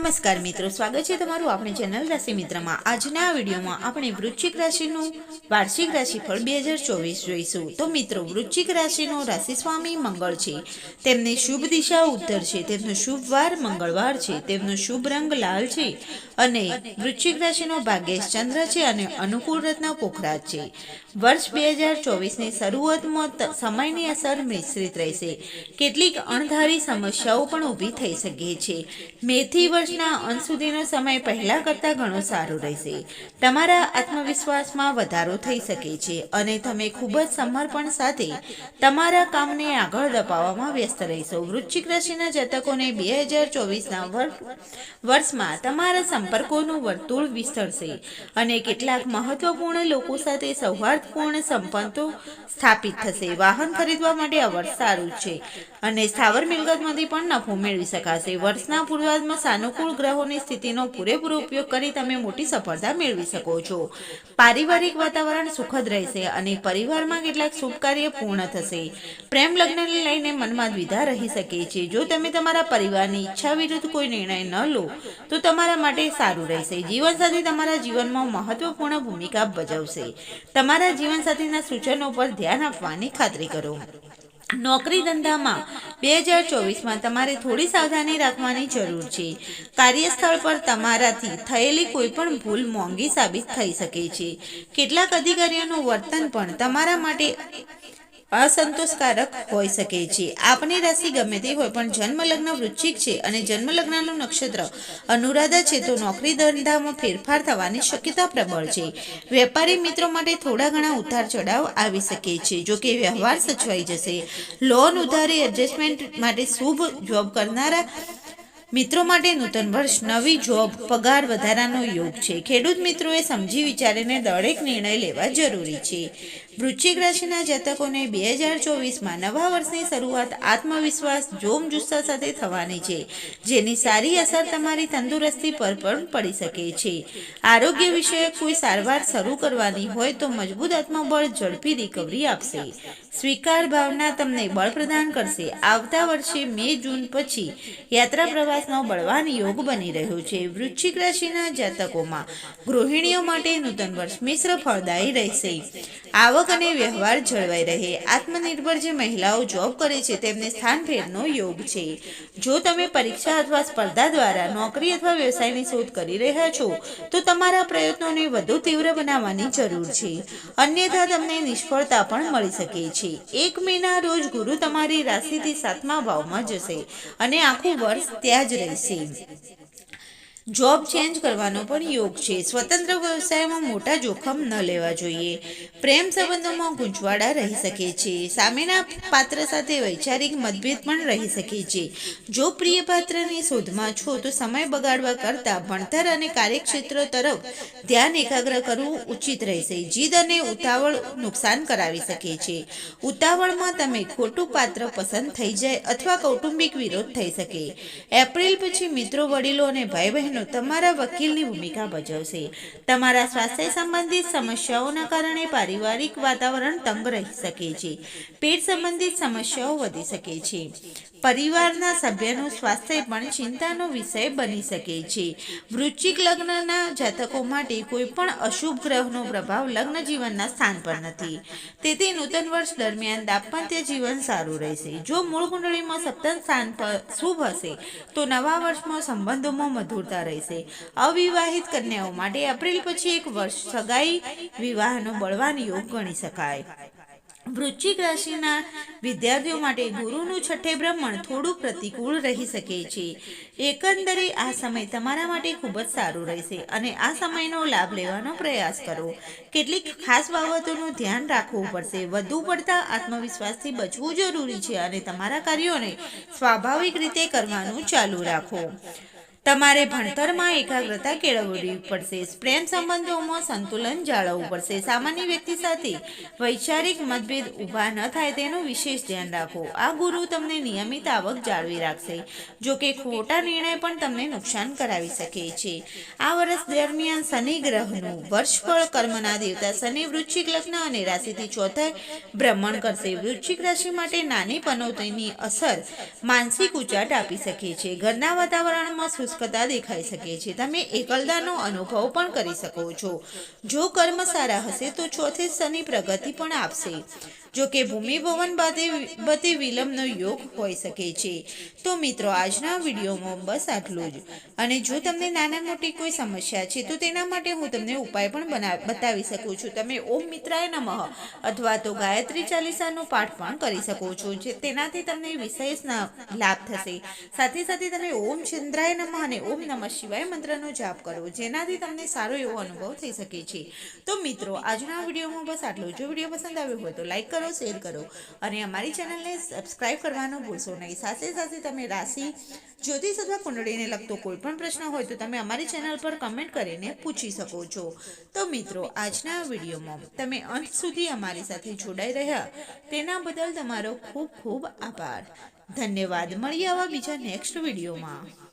નમસ્કાર મિત્રો, સ્વાગત છે તમારું આપણી ચેનલ રાશિ મિત્રમાં આજના આ વિડીયોમાં આપણે વૃશ્ચિક રાશિનું વાર્ષિક રાશિફળ બે હજાર ચોવીસ જોઈશું. તો મિત્રો, વૃશ્ચિક રાશિનો રાશિ સ્વામી મંગળ છે. તેમની શુભ દિશા ઉત્તર છે, તેમનો શુભ વાર મંગળવાર છે, તેમનો શુભ રંગ લાલ છે. અને વૃશ્ચિક રાશિનો ભાગ્યેશ ચંદ્ર છે અને અનુકૂળ રત્ન પોખરાજ છે. વર્ષ બે હજાર ચોવીસની શરૂઆતમાં સમયની અસર મિશ્રિત રહેશે. કેટલીક અણધારી સમસ્યાઓ પણ ઊભી થઈ શકે છે. મેથી વર્ષના અંત સુધીનો સમય પહેલાં કરતાં ઘણો સારો રહેશે. તમારા આત્મવિશ્વાસમાં વધારો થઈ શકે છે અને તમે ખૂબ જ સમર્પણ સાથે તમારા કામને આગળ દપાવવામાં વ્યસ્ત રહેશો. વૃશ્ચિક રાશિના જાતકોને બે હજાર ચોવીસના વર્ષમાં તમારા સંપર્કોનું વર્તુળ વિસ્તરશે અને કેટલાક મહત્વપૂર્ણ લોકો સાથે સૌહાર્દપૂર્ણ સંપર્કો સ્થાપિત થશે. વાહન ખરીદવા માટે આ વર્ષ સારું છે અને સ્થાવર મિલકતમાંથી પણ નફો મેળવી શકાશે. વર્ષના પૂર્વાર્ધમાં સાનુકૂળ ગ્રહોની સ્થિતિનો પૂરેપૂરો ઉપયોગ કરી તમે મોટી સફળતા મેળવી શકો છો. પારિવારિક વાતાવરણ સુખદ રહેશે અને પરિવારમાં કેટલાક શુભ કાર્ય પૂર્ણ થશે. પ્રેમ લગ્નને લઈને મનમાં દ્વિધા રહી શકે છે. જો તમે તમારા પરિવારની ઈચ્છા વિરુદ્ધ કોઈ નિર્ણય ન લો, તો તમારા માટે સારું રહેશે. જીવનસાથી તમારા જીવનમાં મહત્વપૂર્ણ ભૂમિકા ભજવશે. તમારા જીવનસાથીના સૂચનો પર ધ્યાન આપવાની ખાતરી કરો. નોકરી ધંધામાં બે હજાર ચોવીસમાં તમારે થોડી સાવધાની રાખવાની જરૂર છે. કાર્યસ્થળ પર તમારાથી થયેલી કોઈ પણ ભૂલ મોંઘી સાબિત થઈ શકે છે. કેટલાક અધિકારીઓનું વર્તન પણ તમારા માટે અસંતોષકારક હોઈ શકે છે. આપની રાશિ ગમે તે હોય, પણ જન્મ લગ્ન વૃશ્ચિક છે અને જન્મ લગ્નનું નક્ષત્ર અનુરાધા છે તો નોકરી ધંધામાં ફેરફાર થવાની શક્યતા પ્રબળ છે. વેપારી મિત્રો માટે થોડા ઘણા ઉતાર ચઢાવ આવી શકે છે, જો કે વ્યવહાર સચવાઈ જશે. લોન ઉધારી એડજસ્ટમેન્ટ માટે શુભ જોબ કરનારા મિત્રો માટે નૂતન વર્ષ, નવી જોબ પગાર વધારાનો યોગ છે. ખેડૂત મિત્રોએ સમજી વિચારીને દરેક નિર્ણય લેવા જરૂરી છે. વૃશ્ચિક રાશિના જાતકોને બે હજાર ચોવીસમાં નવા વર્ષની શરૂઆત આત્મવિશ્વાસ, જોમ જુસ્સા સાથે થવાની છે, જેની સારી અસર તમારી તંદુરસ્તી પર પણ પડી શકે છે. આરોગ્ય વિષયક કોઈ સારવાર શરૂ કરવાની હોય તો મજબૂત આત્મબળ ઝડપી રિકવરી આપશે. સ્વીકાર ભાવના તમને બળ પ્રદાન કરશે. આવતા વર્ષે મે જૂન પછી યાત્રા પ્રવાસનો બળવાન યોગ બની રહ્યો છે. વૃશ્ચિક રાશિના જાતકોમાં ગૃહિણીઓ માટે નૂતન વર્ષ મિશ્ર ફળદાયી રહેશે. આવક અને વ્યવહાર જળવાઈ રહે. આત્મનિર્ભર જે મહિલાઓ જોબ કરે છે, તેમને સ્થાન ફેરનો યોગ છે. જો તમે પરીક્ષા અથવા સ્પર્ધા દ્વારા નોકરી અથવા વ્યવસાયની શોધ કરી રહ્યા છો, તો તમારા પ્રયત્નોને વધુ તીવ્ર બનાવવાની જરૂર છે. અન્યથા તમને નિષ્ફળતા પણ મળી શકે છે. એક મેના રોજ ગુરુ તમારી રાશિથી સાતમા ભાવમાં જશે અને આખું વર્ષ ત્યાં જ રહેશે જોબ ચેન્જ કરવાનો પણ યોગ છે. સ્વતંત્ર વ્યવસાયમાં મોટા જોખમ ન લેવા જોઈએ. પ્રેમ સંબંધોમાં ગૂંચવાડા રહી શકે છે. સામેના પાત્ર સાથે વૈચારિક મતભેદ પણ રહી શકે છે. જો પ્રિય પાત્રની શોધમાં છો, તો સમય બગાડવા કરતાં ભણતર અને કાર્યક્ષેત્ર તરફ ધ્યાન એકાગ્ર કરવું ઉચિત રહેશે. જીદ અને ઉતાવળ નુકસાન કરાવી શકે છે. ઉતાવળમાં તમે ખોટું પાત્ર પસંદ થઈ જાય અથવા કૌટુંબિક વિરોધ થઈ શકે. એપ્રિલ પછી મિત્રો, વડીલો અને ભાઈ બહેનો તમારા વકીલની ભૂમિકા ભજવશે. તમારા સ્વાસ્થ્ય સંબંધિત સમસ્યાઓના કારણે પારિવારિક વાતાવરણ તંગ રહી શકે છે. પેટ સંબંધિત સમસ્યાઓ વધી શકે છે. પરિવારના સભ્યનું સ્વાસ્થ્ય પણ ચિંતાનો વિષય બની શકે છે. વૃશ્ચિક લગ્નના જાતકો માટે કોઈ પણ અશુભ ગ્રહનો પ્રભાવ લગ્ન જીવનના સ્થાન પર નથી. તેથી નૂતન વર્ષ દરમિયાન દાંપત્ય જીવન સારું રહેશે. જો મૂળ કુંડળીમાં સપ્તમ સ્થાન પર શુભ હશે, તો નવા વર્ષમાં સંબંધોમાં મધુરતા રહેશે અવિવાહિત કન્યાઓ માટે એપ્રિલ પછી એક વર્ષ સગાઈ વિવાહનો બળવાન યોગ ગણી શકાય. વૃશ્ચિક રાશિના વિદ્યાર્થીઓ માટે ગુરુનું છઠ્ઠે બ્રહ્મણ થોડું પ્રતિકૂળ રહી શકે છે. એકંદરે આ સમય તમારા માટે ખૂબ જ સારું રહેશે અને આ સમયનો લાભ લેવાનો પ્રયાસ કરો. કેટલીક ખાસ બાબતોનું ધ્યાન રાખવું પડશે. વધુ પડતા આત્મવિશ્વાસથી બચવું જરૂરી છે અને તમારા કાર્યોને સ્વાભાવિક રીતે કરવાનું ચાલુ રાખો. તમારે ભણતરમાં એકાગ્રતા કેળવવી પડશે. પ્રેમ સંબંધોમાં સંતુલન જાળવવું પડશે. સામાન્ય વ્યક્તિ સાથે વૈચારિક મતભેદ ઊભા ન થાય તેનું વિશેષ ધ્યાન રાખો. આ ગુરુ તમને નિયમિત આવક જાળવી રાખશે, જો કે ખોટા નિર્ણય પણ તમને નુકસાન કરાવી શકે છે. આ વર્ષ દરમિયાન શનિ ગ્રહનું વર્ષફળ કર્મના દેવતા શનિ વૃશ્ચિક લગ્ન અને રાશિથી ચોથા ભ્રમણ કરશે. વૃશ્ચિક રાશિ માટે નાની પનોતીની અસર માનસિક ઉચાટ આપી શકે છે. ઘરના વાતાવરણમાં શુષ્કતા દેખાઈ શકે છે. તમે એકલતાનો અનુભવ પણ કરી શકો છો. જો કર્મ સારા હશે, તો ચોથે શનિ પ્રગતિ પણ આપશે. જો કે ભૂમિ ભવન બાદે બતે વિલંબનો યોગ હોઈ શકે છે. તો મિત્રો, આજના વિડીયોમાં બસ આટલું જ. અને જો તમને નાના મોટી કોઈ સમસ્યા છે, તો તેના માટે હું તમને ઉપાય પણ બના, બતાવી શકું છું. તમે ઓમ મિત્રાય નમઃ અથવા તો ગાયત્રી ચાલીસાનો પાઠ પણ કરી શકો છો, જે તેનાથી તમને વિશેષ લાભ થશે. સાથે સાથે તમે ઓમ ચંદ્રાય નમઃ અને ઓમ નમઃ શિવાય મંત્રનો જાપ કરો, જેનાથી તમને સારો એવો અનુભવ થઈ શકે છે. તો મિત્રો, આજના વિડીયોમાં બસ આટલું જો. વીડિયો પસંદ આવ્યો હોય તો લાઈક કરો શેર કરો અને અમારી ચેનલને સબસ્ક્રાઇબ કરવાનું ભૂલશો નહીં. સાથે સાથે તમે રાશિ જ્યોતિષ અથવા કુંડળીને લગતો કોઈ પણ પ્રશ્ન હોય તો તમે અમારી ચેનલ પર કમેન્ટ કરીને પૂછી શકો છો. તો મિત્રો, આજના વિડીયોમાં તમે અંત સુધી અમારી સાથે જોડાઈ રહ્યા. તેના બદલ તમારો ખૂબ ખૂબ આભાર. ધન્યવાદ. મળીએ આવા બીજા નેક્સ્ટ વિડીયોમાં.